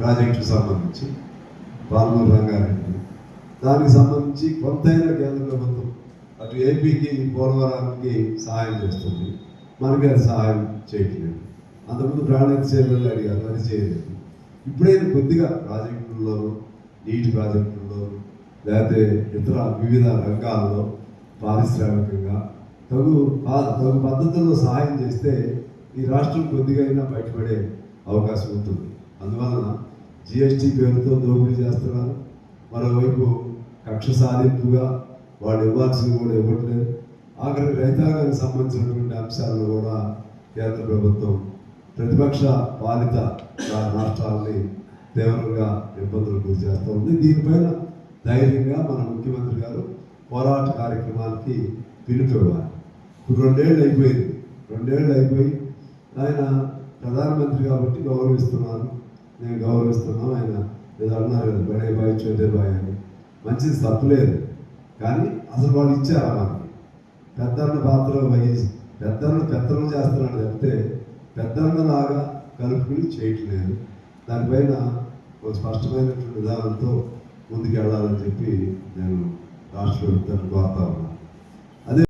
Project సంబంధించి పాల్మూరు రంగారెడ్డి దానికి సంబంధించి కొంతైనా కేంద్ర ప్రభుత్వం అటు ఏపీకి పోలవరానికి సహాయం చేస్తుంది. మనకి అది సహాయం చేయట్లేదు. అంతకుముందు ప్రాణాయత చేయాలని అడిగారు అది చేయలేదు. ఇప్పుడైనా కొద్దిగా ప్రాజెక్టుల్లో నీటి ప్రాజెక్టుల్లో లేకపోతే ఇతర వివిధ రంగాల్లో పారిశ్రామికంగా తగు పా- తగు పద్ధతుల్లో సహాయం చేస్తే ఈ రాష్ట్రం కొద్దిగా అయినా బయటపడే అవకాశం ఉంటుంది. అందువలన జిఎస్టీ పేరుతో దోపిడీ చేస్తున్నారు. మరోవైపు కక్ష సాధింపుగా వాళ్ళు ఇవ్వాల్సింది కూడా ఇవ్వట్లేదు. ఆఖరి రైతాంగానికి సంబంధించినటువంటి అంశాలను కూడా కేంద్ర ప్రభుత్వం ప్రతిపక్ష పాలిత రాష్ట్రాలని తీవ్రంగా ఇబ్బందులు గురి చేస్తూ ఉంది దీనిపైన ధైర్యంగా మన ముఖ్యమంత్రి గారు పోరాట కార్యక్రమానికి పిలుపువ్వాలి ఇప్పుడు రెండేళ్ళు అయిపోయింది. రెండేళ్ళు అయిపోయి ఆయన ప్రధానమంత్రి కాబట్టి గౌరవిస్తున్నారు. నేను గౌరవిస్తున్నాను ఆయన ఏదో అన్నారు కదా బడే బాయ్ చోటే బాయ్ అని. మంచిది తప్పలేదు. కానీ అసలు వాళ్ళు ఇచ్చారా మనకి పెద్దన్న పాత్ర వహించి పెద్దన్న పెద్దలు చేస్తున్నాడు తప్పితే పెద్దన్నలాగా కలుపుకుని చేయట్లేదు. దానిపైన ఒక స్పష్టమైనటువంటి విధానంతో ముందుకెళ్ళాలని చెప్పి నేను రాష్ట్ర ప్రభుత్వాన్ని కోరుతా ఉన్నాను